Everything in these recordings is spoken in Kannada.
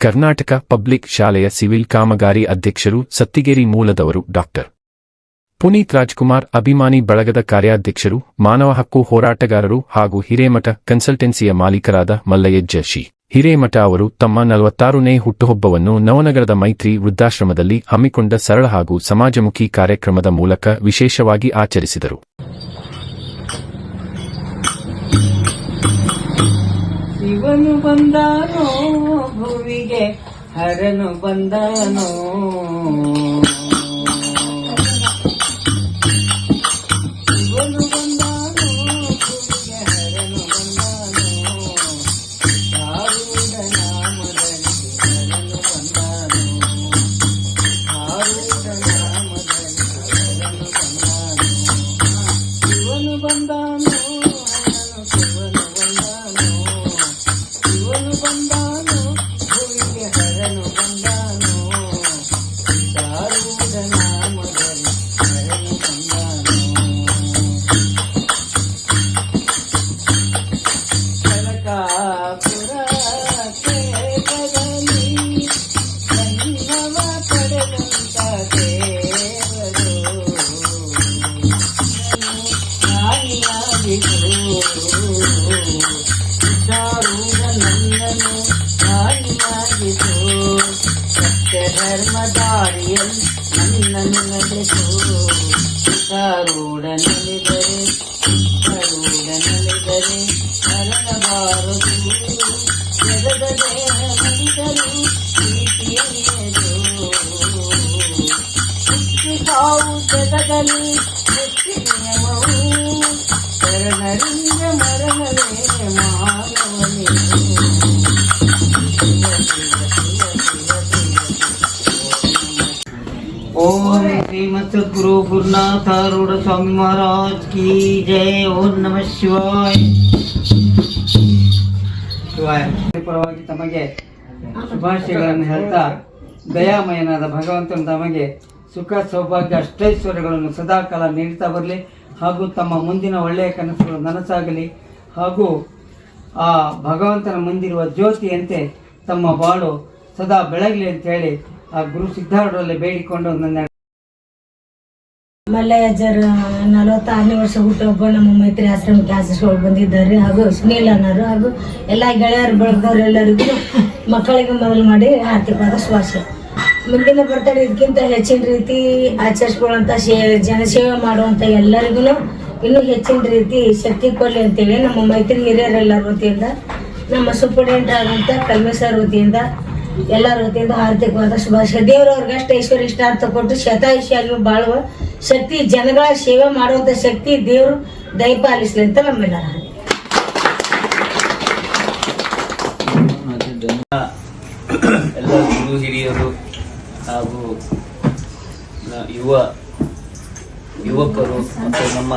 ಕರ್ನಾಟಕ ಪಬ್ಲಿಕ್ ಶಾಲೆಯ ಸಿವಿಲ್ ಕಾಮಗಾರಿ ಅಧ್ಯಕ್ಷರು ಸತ್ತಿಗೇರಿ ಮೂಲದವರು ಡಾಕ್ಟರ್ ಪುನೀತ್ ರಾಜ್ಕುಮಾರ್, ಅಭಿಮಾನಿ ಬಳಗದ ಕಾರ್ಯಾಧ್ಯಕ್ಷರು, ಮಾನವ ಹಕ್ಕು ಹೋರಾಟಗಾರರು ಹಾಗೂ ಹಿರೇಮಠ ಕನ್ಸಲ್ಟೆನ್ಸಿಯ ಮಾಲೀಕರಾದ ಮಲ್ಲಯ್ಯ ಜರ್ಷಿ ಹಿರೇಮಠ ಅವರು ತಮ್ಮ ನಲವತ್ತಾರನೇ ಹುಟ್ಟುಹಬ್ಬವನ್ನು ನವನಗರದ ಮೈತ್ರಿ ವೃದ್ಧಾಶ್ರಮದಲ್ಲಿ ಹಮ್ಮಿಕೊಂಡ ಸರಳ ಹಾಗೂ ಸಮಾಜಮುಖಿ ಕಾರ್ಯಕ್ರಮದ ಮೂಲಕ ವಿಶೇಷವಾಗಿ ಆಚರಿಸಿದರು. ಶಿವನು ಬಂದಾನೋ ಭುವಿಗೆ ಹರನು ಬಂದಾನೋ? ನನ್ನನ್ನು ನಡೆಸು ಸಿದ್ಧಾರೂಢ ನಲಿದರೆ ಸಿದ್ಧಾರೂಢ ನಲಿದರೆ ಮರಣಬಾರದು ಜಗದ ದೇಹ ಮಡಿದರು ಪ್ರೀತಿಯದು ಮುಕ್ತಿ ಸಾವು ಜಗದಲ್ಲಿ ಮುಕ್ತಿ ನಿಯಮವು ಶರಣರಿಂದ ಮರಣವೇ गुरु गुरुनाथ रूढ़ स्वामी महाराज की जय ओम नमः ಶಿವಾಯ ಶಿವಾಯ ಪರವಾಗಿ ತಮಗೆ ಶುಭಾಶಯಗಳನ್ನು ಹೇಳ್ತಾ ದಯಾಮಯನಾದ ಭಗವಂತನು ತಮಗೆ ಸುಖ ಸೌಭಾಗ್ಯ ಅಷ್ಟೈಶ್ವರ್ಯಗಳನ್ನು ಸದಾಕಾಲ ನೀಡ್ತಾ ಬರಲಿ ಹಾಗೂ ತಮ್ಮ ಮುಂದಿನ ಒಳ್ಳೆಯ ಕನಸುಗಳು ನನಸಾಗಲಿ ಹಾಗೂ ಆ ಭಗವಂತನ ಮುಂದಿರುವ ಜ್ಯೋತಿಯಂತೆ ತಮ್ಮ ಬಾಳು ಸದಾ ಬೆಳಗಲಿ ಅಂತ ಹೇಳಿ ಆ ಗುರು ಸಿದ್ಧಾರೂಢರಲ್ಲಿ ಬೇಡಿಕೊಂಡು ನನ್ನ ಮಲ್ಲಯ್ಯಜ್ಜರ ನಲವತ್ತಾರನೇ ವರ್ಷ ಹುಟ್ಟುಹಬ್ಬ ನಮ್ಮ ಮೈತ್ರಿ ಆಶ್ರಮಕ್ಕೆ ಆಚರಿಸ್ಕೊಂಡು ಬಂದಿದ್ದಾರೆ. ಹಾಗೂ ಸುನೀಲ್ ಅನ್ನೋರು ಹಾಗೂ ಎಲ್ಲ ಗೆಳೆಯರು ಬೆಳೆದವ್ರು ಎಲ್ಲರಿಗೂ ಮಕ್ಕಳಿಗೆ ಮೊದಲು ಮಾಡಿ ಆರ್ಥಿಕವಾದ ಶ್ವಾಸ ಮುಂದಿನ ಬರ್ತಾರೆ ಇದಕ್ಕಿಂತ ಹೆಚ್ಚಿನ ರೀತಿ ಆಚರಿಸ್ಕೊಳ್ಳುವಂಥ ಶೇ, ಜನಸೇವೆ ಮಾಡುವಂಥ ಎಲ್ಲರಿಗೂ ಇನ್ನೂ ಹೆಚ್ಚಿನ ರೀತಿ ಶಕ್ತಿ ಕೊಡಲಿ ಅಂತೇಳಿ ನಮ್ಮ ಮೈತ್ರಿ ಹಿರಿಯರೆಲ್ಲ ವತಿಯಿಂದ, ನಮ್ಮ ಸೂಪರ್ಡೆಂಟ್ ಆದಂಥ ಕಲ್ಮೇಶ್ವರ ವೃತ್ತಿಯಿಂದ ಎಲ್ಲರ ವತಿಯಿಂದ ಆರ್ಥಿಕವಾದ ಶುಭಾಶಯ. ದೇವರು ಅವ್ರಿಗೆ ಅಷ್ಟು ಐಶ್ವರ್ಯ, ಇಷ್ಟಾರ್ಥ ಕೊಟ್ಟು ಶತಾಯುಷಿಯಾಗಿ ಬಾಳುವ ಶಕ್ತಿ ಜನಗಳ ಸೇವೆ ಮಾಡುವಂತ ಶಕ್ತಿ ದೇವರು ದಯಪಾಲಿಸಲಿ ಅಂತ ನಮ್ಮೆಲ್ಲರ ಎಲ್ಲ ಗುರು ಹಿರಿಯರು ಹಾಗೂ ಯುವ ಯುವಕರು ಮತ್ತು ನಮ್ಮ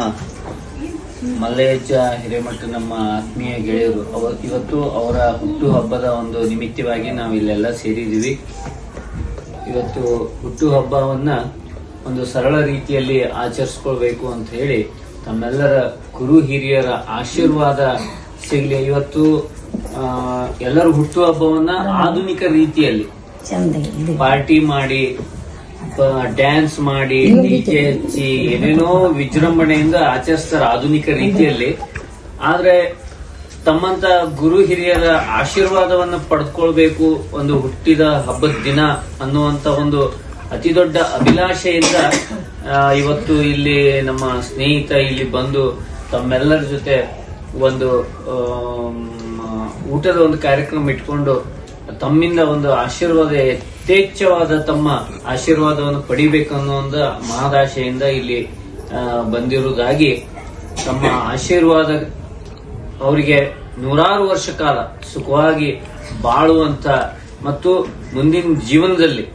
ಮಲ್ಲಯ್ಯಜ್ಜ ಹಿರೇಮಠ ನಮ್ಮ ಆತ್ಮೀಯ ಗೆಳೆಯರು, ಅವ ಇವತ್ತು ಅವರ ಹುಟ್ಟು ಹಬ್ಬದ ಒಂದು ನಿಮಿತ್ತವಾಗಿ ನಾವು ಇಲ್ಲೆಲ್ಲ ಸೇರಿದ್ದೀವಿ. ಇವತ್ತು ಹುಟ್ಟು ಹಬ್ಬವನ್ನ ಒಂದು ಸರಳ ರೀತಿಯಲ್ಲಿ ಆಚರಿಸ್ಕೊಳ್ಬೇಕು ಅಂತ ಹೇಳಿ ತಮ್ಮೆಲ್ಲರ ಗುರು ಹಿರಿಯರ ಆಶೀರ್ವಾದ ಸಿಗಲಿ. ಇವತ್ತು ಆ, ಎಲ್ಲರೂ ಹುಟ್ಟು ಹಬ್ಬವನ್ನ ಆಧುನಿಕ ರೀತಿಯಲ್ಲಿ ಪಾರ್ಟಿ ಮಾಡಿ ಡ್ಯಾನ್ಸ್ ಮಾಡಿ ಡಿಜೆ ಹಚ್ಚಿ ಏನೇನೋ ವಿಜೃಂಭಣೆಯಿಂದ ಆಚರಿಸ್ತಾರೆ ಆಧುನಿಕ ರೀತಿಯಲ್ಲಿ. ಆದ್ರೆ ತಮ್ಮಂತ ಗುರು ಹಿರಿಯರ ಆಶೀರ್ವಾದವನ್ನು ಪಡೆದುಕೊಳ್ಬೇಕು ಒಂದು ಹುಟ್ಟಿದ ಹಬ್ಬದ ದಿನ ಅನ್ನುವಂತ ಒಂದು ಅತಿ ದೊಡ್ಡ ಅಭಿಲಾಷೆಯಿಂದ ಇವತ್ತು ಇಲ್ಲಿ ನಮ್ಮ ಸ್ನೇಹಿತ ಇಲ್ಲಿ ಬಂದು ತಮ್ಮೆಲ್ಲರ ಜೊತೆ ಒಂದು ಊಟದ ಒಂದು ಕಾರ್ಯಕ್ರಮ ಇಟ್ಕೊಂಡು ತಮ್ಮಿಂದ ಒಂದು ಆಶೀರ್ವಾದ, ಯಥೇಚ್ಛವಾದ ತಮ್ಮ ಆಶೀರ್ವಾದವನ್ನು ಪಡಿಬೇಕನ್ನೋ ಒಂದು ಮಹದಾಶೆಯಿಂದ ಇಲ್ಲಿ ಬಂದಿರುವುದಾಗಿ ತಮ್ಮ ಆಶೀರ್ವಾದ ಅವರಿಗೆ ನೂರಾರು ವರ್ಷ ಕಾಲ ಸುಖವಾಗಿ ಬಾಳುವಂತ ಮತ್ತು ಮುಂದಿನ ಜೀವನದಲ್ಲಿ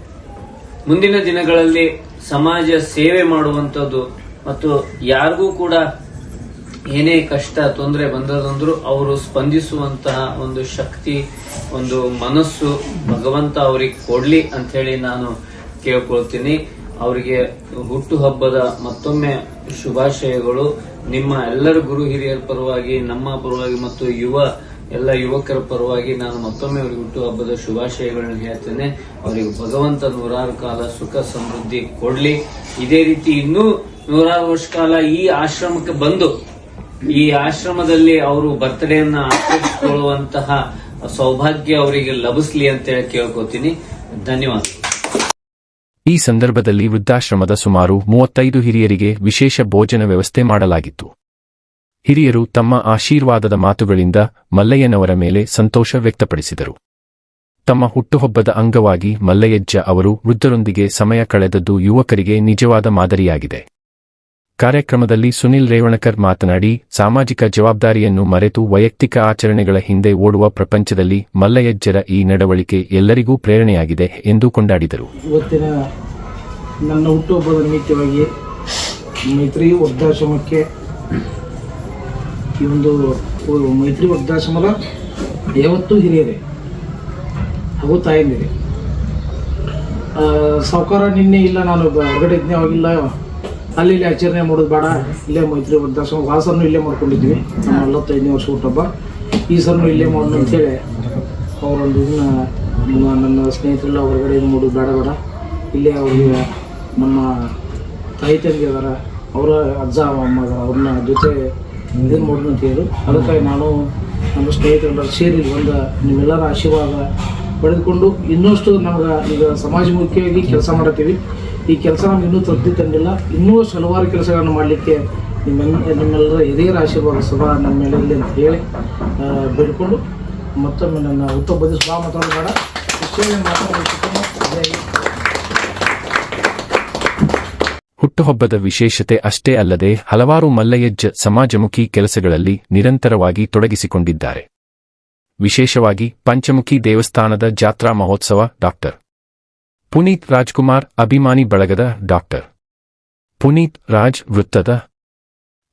ಮುಂದಿನ ದಿನಗಳಲ್ಲಿ ಸಮಾಜ ಸೇವೆ ಮಾಡುವಂಥದ್ದು ಮತ್ತು ಯಾರಿಗೂ ಕೂಡ ಏನೇ ಕಷ್ಟ, ತೊಂದರೆ ಬಂದದಂದ್ರು ಅವರು ಸ್ಪಂದಿಸುವಂತಹ ಒಂದು ಶಕ್ತಿ, ಒಂದು ಮನಸ್ಸು ಭಗವಂತ ಅವರಿಗೆ ಕೊಡ್ಲಿ ಅಂತ ಹೇಳಿ ನಾನು ಕೇಳ್ಕೊಳ್ತೀನಿ. ಅವರಿಗೆ ಹುಟ್ಟುಹಬ್ಬದ ಮತ್ತೊಮ್ಮೆ ಶುಭಾಶಯಗಳು. ನಿಮ್ಮ ಎಲ್ಲರ ಗುರು ಹಿರಿಯರ ಪರವಾಗಿ, ನಮ್ಮ ಪರವಾಗಿ ಮತ್ತು ಯುವ ಎಲ್ಲ ಯುವಕರ ಪರವಾಗಿ ನಾನು ಮತ್ತೊಮ್ಮೆ ಅವರಿಗೆ ಹುಟ್ಟುಹಬ್ಬದ ಶುಭಾಶಯಗಳನ್ನು ಹೇಳ್ತೇನೆ. ಅವರಿಗೆ ಭಗವಂತ ನೂರಾರು ಕಾಲ ಸುಖ ಸಮೃದ್ಧಿ ಕೊಡ್ಲಿ. ಇದೇ ರೀತಿ ಇನ್ನೂ ನೂರಾರು ವರ್ಷ ಕಾಲ ಈ ಆಶ್ರಮಕ್ಕೆ ಬಂದು, ಈ ಆಶ್ರಮದಲ್ಲಿ ಅವರು ಬರ್ತ್ಡೇಯನ್ನ ಆಚರಿಸಿಕೊಳ್ಳುವಂತಹ ಸೌಭಾಗ್ಯ ಅವರಿಗೆ ಲಭಿಸ್ಲಿ ಅಂತ ಹೇಳಿ ಕೇಳ್ಕೊತೀನಿ. ಧನ್ಯವಾದ. ಈ ಸಂದರ್ಭದಲ್ಲಿ ವೃದ್ಧಾಶ್ರಮದ ಸುಮಾರು ಮೂವತ್ತೈದು ಹಿರಿಯರಿಗೆ ವಿಶೇಷ ಭೋಜನ ವ್ಯವಸ್ಥೆ ಮಾಡಲಾಗಿತ್ತು. ಹಿರಿಯರು ತಮ್ಮ ಆಶೀರ್ವಾದದ ಮಾತುಗಳಿಂದ ಮಲ್ಲಯ್ಯನವರ ಮೇಲೆ ಸಂತೋಷ ವ್ಯಕ್ತಪಡಿಸಿದರು. ತಮ್ಮ ಹುಟ್ಟುಹಬ್ಬದ ಅಂಗವಾಗಿ ಮಲ್ಲಯ್ಯಜ್ಜ ಅವರು ವೃದ್ಧರೊಂದಿಗೆ ಸಮಯ ಕಳೆದದ್ದು ಯುವಕರಿಗೆ ನಿಜವಾದ ಮಾದರಿಯಾಗಿದೆ. ಕಾರ್ಯಕ್ರಮದಲ್ಲಿ ಸುನಿಲ್ ರೇವಣಕರ್ ಮಾತನಾಡಿ, ಸಾಮಾಜಿಕ ಜವಾಬ್ದಾರಿಯನ್ನು ಮರೆತು ವೈಯಕ್ತಿಕ ಆಚರಣೆಗಳ ಹಿಂದೆ ಓಡುವ ಪ್ರಪಂಚದಲ್ಲಿ ಮಲ್ಲಯ್ಯಜ್ಜರ ಈ ನಡವಳಿಕೆ ಎಲ್ಲರಿಗೂ ಪ್ರೇರಣೆಯಾಗಿದೆ ಎಂದು ಕೊಂಡಾಡಿದರು. ಇವತ್ತಿನ ನನ್ನ ಹುಟ್ಟುಹಬ್ಬದ ನಿಮಿತ್ತವಾಗಿ ಮೈತ್ರಿ ವೃದ್ಧಾಶ್ರಮಕ್ಕೆ ಈ ಒಂದು ಮೈತ್ರಿ ವೃದ್ಧಾಶ್ರಮದ ಯಾವತ್ತೂ ಹಿರಿಯರೇ. ಹಾಗೂ ತಾಯಂದಿರಿ. ಸಾವುಕಾರ ನಿನ್ನೆ ಇಲ್ಲ, ನಾನು ಹೊರಗಡೆ ಇದ್ನೇ ಅವಾಗಿಲ್ಲ ಅಲ್ಲಿ ಇಲ್ಲಿ ಆಚರಣೆ ಮಾಡೋದು ಬೇಡ. ಇಲ್ಲೇ ಮೈತ್ರಿ ವೃದ್ಧಾಶ್ರಮ ವಾಸನ್ನು ಇಲ್ಲೇ ಮಾಡ್ಕೊಂಡಿದ್ವಿ. ನಮ್ಮ ನಲವತ್ತೈದನೇ ವರ್ಷ ಹುಟ್ಟಬ್ಬ ಈ ಸರ್ನು ಇಲ್ಲೇ ಮಾಡೋಣ ಅಂತೇಳಿ ಅವರೊಂದು ಇದನ್ನ ನನ್ನ ಸ್ನೇಹಿತರೆಲ್ಲ ಹೊರಗಡೆ ಇದು ಮಾಡೋದು ಬೇಡ ಬೇಡ. ಇಲ್ಲೇ ಅವ್ರಿಗೆ ನಮ್ಮ ತಾಯಿ ತಂದೆ ಅದಾರ ಅವರ ಅಜ್ಜ ಅಮ್ಮ ಅವ್ರನ್ನ ಜೊತೆ ಇದನ್ನು ಮಾಡೋದು ಅಂತ ಹೇಳಿದ್ರು ಅದಕ್ಕಾಗಿ ನಾನು ನಮ್ಮ ಸ್ನೇಹಿತರೆಲ್ಲರೂ ಸೇರಿ ಒಂದು ನಿಮ್ಮೆಲ್ಲರ ಆಶೀರ್ವಾದ ಪಡೆದುಕೊಂಡು ಇನ್ನಷ್ಟು ನಮ್ಗೆ ಈಗ ಸಮಾಜಮುಖಿಯಾಗಿ ಕೆಲಸ ಮಾಡತ್ತೀವಿ ಈ ಕೆಲಸ ನಮ್ಗೆ ಇನ್ನೂ ತೃಪ್ತಿ ತಂದಿಲ್ಲ. ಇನ್ನೂ ಹಲವಾರು ಕೆಲಸಗಳನ್ನು ಮಾಡಲಿಕ್ಕೆ ನಿಮ್ಮೆಲ್ಲ ನಿಮ್ಮೆಲ್ಲರ ಹಿರಿಯರ ಆಶೀರ್ವಾದ ಸದಾ ನಮ್ಮ ಮೇಲೆ ಇರಲಿ ಅಂತ ಹೇಳಿ ಬೇಡಿಕೊಂಡು ಮತ್ತೊಮ್ಮೆ ನನ್ನ ಉತ್ತಮ ಶುಭ ಮಾತಾಡೋದು ಬೇಡ. ಇಷ್ಟೇ ಮಾತಾಡೋದು ಹುಟ್ಟುಹಬ್ಬದ ವಿಶೇಷತೆ ಅಷ್ಟೇ ಅಲ್ಲದೆ ಹಲವಾರು ಮಲ್ಲಯಜ್ಜ ಸಮಾಜಮುಖಿ ಕೆಲಸಗಳಲ್ಲಿ ನಿರಂತರವಾಗಿ ತೊಡಗಿಸಿಕೊಂಡಿದ್ದಾರೆ. ವಿಶೇಷವಾಗಿ ಪಂಚಮುಖಿ ದೇವಸ್ಥಾನದ ಜಾತ್ರಾ ಮಹೋತ್ಸವ ಡಾಕ್ಟರ್ ಪುನೀತ್ ರಾಜ್ಕುಮಾರ್ ಅಭಿಮಾನಿ ಬಳಗದ ಡಾಕ್ಟರ್ ಪುನೀತ್ ರಾಜ್ ವೃತ್ತದ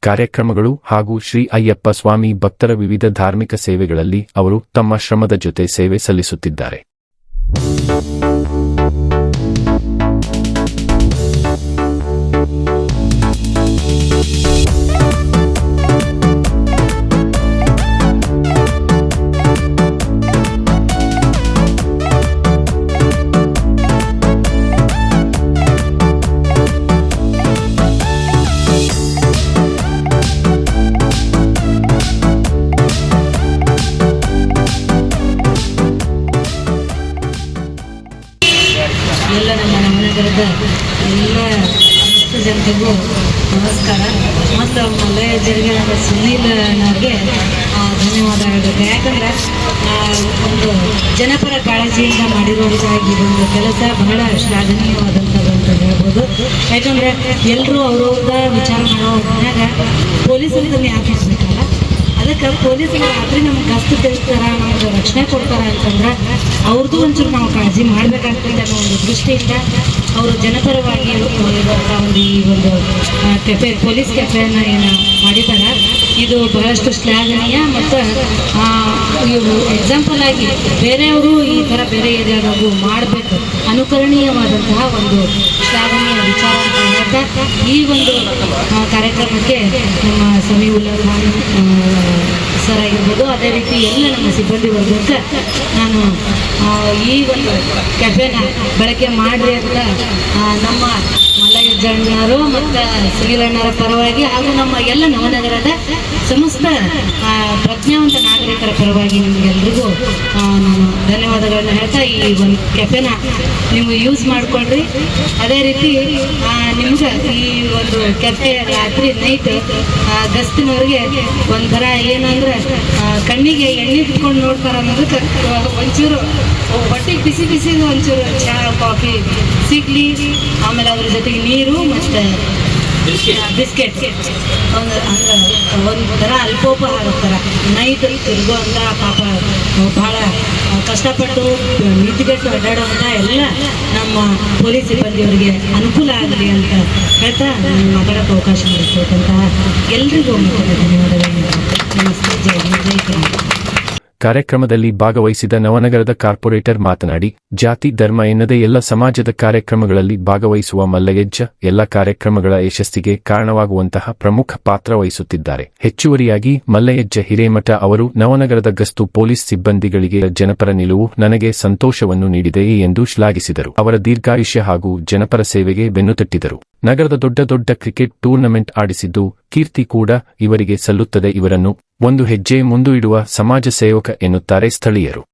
ಕಾರ್ಯಕ್ರಮಗಳು ಹಾಗೂ ಶ್ರೀ ಅಯ್ಯಪ್ಪ ಸ್ವಾಮಿ ಭಕ್ತರ ವಿವಿಧ ಧಾರ್ಮಿಕ ಸೇವೆಗಳಲ್ಲಿ ಅವರು ತಮ್ಮ ಶ್ರಮದ ಜೊತೆ ಸೇವೆ ಸಲ್ಲಿಸುತ್ತಿದ್ದಾರೆ. ನವನಗರದ ಎಲ್ಲ ಸಮಸ್ತ ಜನತೆಗೂ ನಮಸ್ಕಾರ. ಮತ್ತು ಮಲಯ ನಮ್ಮ ಸುನೀಲ್ ಅವ್ರಿಗೆ ಧನ್ಯವಾದ ಹೇಳಬೇಕು ಯಾಕಂದ್ರೆ ಒಂದು ಜನಪರ ಕಾಳಜಿಯಿಂದ ಮಾಡಿರುವಂತಹ ಈ ಒಂದು ಕೆಲಸ ಬಹಳ ಶ್ಲಾಘನೀಯವಾದಂಥದ್ದು ಅಂತ ಹೇಳ್ಬೋದು. ಯಾಕಂದ್ರೆ ಎಲ್ಲರೂ ಅವ್ರವ್ರದ ವಿಚಾರ ಮಾಡೋ ಹೊತ್ತಿನಾಗ ಪೊಲೀಸರಿಂದ ಯಾಕೆ ಮಾಡಬೇಕಲ್ಲ? ಅದಕ್ಕೆ ಪೊಲೀಸರು ರಾತ್ರಿ ನಮ್ಗೆ ಕಷ್ಟ ತಿಳಿಸ್ತಾರ, ನಮ್ಗೆ ರಕ್ಷಣೆ ಕೊಡ್ತಾರ ಅಂತಂದ್ರೆ ಅವ್ರದ್ದು ಒಂಚೂರು ನಾವು ಕಾಳಜಿ ಮಾಡಬೇಕಾಗ್ತದೆ ಅನ್ನೋ ಒಂದು ದೃಷ್ಟಿಯಿಂದ ಅವರು ಜನಪರವಾಗಿ ಒಂದು ಈ ಒಂದು ಕೆಫೆ, ಪೊಲೀಸ್ ಕೆಫೆಯನ್ನು ಏನು ಮಾಡಿದ್ದಾರೆ. ಇದು ಬಹಳಷ್ಟು ಶ್ಲಾಘನೀಯ ಮತ್ತು ಇವು ಎಕ್ಸಾಂಪಲ್ ಆಗಿ ಬೇರೆಯವರು ಈ ಥರ ಬೇರೆ ಏರಿಯಾದವರು ಮಾಡಬೇಕು. ಅನುಕರಣೀಯವಾದಂತಹ ಒಂದು ಶ್ಲಾಘನೀಯ ವಿಚಾರ ಈ ಒಂದು ಕಾರ್ಯಕ್ರಮಕ್ಕೆ ನಮ್ಮ ಸಮೀವುಲ್ಲಾ ಖಾನ್ ಅದೇ ರೀತಿ ಎಲ್ಲ ನಮ್ಮ ಸಿಬ್ಬಂದಿ ವರ್ಗಕ್ಕೆ ನಾನು ಈ ಒಂದು ಕೆಫೆನ ಬಳಕೆ ಮಾಡಿರಿ ಅಂತ ನಮ್ಮ ನಮ್ಮ ಮಲ್ಲಯ್ಯಜ್ಜಣ್ಣರು ಮತ್ತು ಸುನೀಲಣ್ಣರ ಪರವಾಗಿ ಹಾಗೂ ನಮ್ಮ ಎಲ್ಲ ನವನಗರದ ಸಮಸ್ತ ಪ್ರಜ್ಞಾವಂತ ನಾಗರಿಕರ ಪರವಾಗಿ ನಿಮಗೆಲ್ರಿಗೂ ನಾನು ಧನ್ಯವಾದಗಳನ್ನ ಹೇಳ್ತಾ ಈ ಒಂದು ಕೆಫೆನ ನೀವು ಯೂಸ್ ಮಾಡಿಕೊಳ್ರಿ. ಅದೇ ರೀತಿ ನಿಮ್ಗೆ ಈ ಒಂದು ಕೆಫೆ ರಾತ್ರಿ ನೈಟ್ ಗಸ್ತಿನವ್ರಿಗೆ ಒಂಥರ ಏನಂದ್ರೆ ಕಣ್ಣಿಗೆ ಎಣ್ಣೆ ಇಟ್ಕೊಂಡು ನೋಡ್ತಾರ ಅನ್ನೋದಕ್ಕೆ ಒಂಚೂರು ಹೊಟ್ಟೆಗೆ ಬಿಸಿ ಬಿಸಿ ಒಂಚೂರು ಚಹಾ ಕಾಫಿ ಸಿಗ್ಲಿ ಆಮೇಲೆ ಅದ್ರ ಜೊತೆಗೆ ನೀರು ಮತ್ತು ಬಿಸ್ಕೆಟ್. ಒಂದು ಒಂದು ಥರ ಅಲ್ಪೋಪಹಾರ ಥರ ನೈಟ್ ಅಂತ ಪಾಪ ಭಾಳ ಕಷ್ಟಪಟ್ಟು ನಿಂತುಗೆಟ್ಟು ಅಡ್ಡಾಡೋವಂಥ ಎಲ್ಲ ನಮ್ಮ ಪೊಲೀಸ್ ಸಿಬ್ಬಂದಿಯವರಿಗೆ ಅನುಕೂಲ ಆಗಲಿ ಅಂತ ಹೇಳ್ತಾ ನಾನು ಮಾತಾಡೋಕ್ಕೆ ಅವಕಾಶ ಮಾಡಿಕೊಟ್ಟಂತಹ ಎಲ್ರಿಗೂ ಧನ್ಯವಾದಗಳು. ನಮಸ್ತೆ. ಜೈ ಜೈ ಕಾರ್ಯಕ್ರಮದಲ್ಲಿ ಭಾಗವಹಿಸಿದ ನವನಗರದ ಕಾರ್ಪೊರೇಟರ್ ಮಾತನಾಡಿ, ಜಾತಿ, ಧರ್ಮ ಎನ್ನದೇ ಎಲ್ಲ ಸಮಾಜದ ಕಾರ್ಯಕ್ರಮಗಳಲ್ಲಿ ಭಾಗವಹಿಸುವ ಮಲ್ಲಯಜ್ಜ ಎಲ್ಲ ಕಾರ್ಯಕ್ರಮಗಳ ಯಶಸ್ಸಿಗೆ ಕಾರಣವಾಗುವಂತಹ ಪ್ರಮುಖ ಪಾತ್ರ ವಹಿಸುತ್ತಿದ್ದಾರೆ. ಹೆಚ್ಚುವರಿಯಾಗಿ ಮಲ್ಲಯಜ್ಜ ಹಿರೇಮಠ ಅವರು ನವನಗರದ ಗಸ್ತು ಪೊಲೀಸ್ ಸಿಬ್ಬಂದಿಗಳಿಗೆ ಜನಪರ ನಿಲುವು ನನಗೆ ಸಂತೋಷವನ್ನು ನೀಡಿದೆ ಎಂದು ಶ್ಲಾಘಿಸಿದರು. ಅವರ ದೀರ್ಘಾಯುಷ್ಯ ಹಾಗೂ ಜನಪರ ಸೇವೆಗೆ ಬೆನ್ನುತಟ್ಟಿದರು ನಗರದ ದೊಡ್ಡ ದೊಡ್ಡ ಕ್ರಿಕೆಟ್ ಟೂರ್ನಮೆಂಟ್ ಆಡಿಸಿದ್ದು, ಕೀರ್ತಿ ಕೂಡ ಇವರಿಗೆ ಸಲ್ಲುತ್ತದೆ. ಇವರನ್ನು ಒಂದು ಹೆಜ್ಜೆ ಮುಂದು ಇಡುವ ಸಮಾಜ ಸೇವಕ ಎನ್ನುತ್ತಾರೆ ಸ್ಥಳೀಯರು.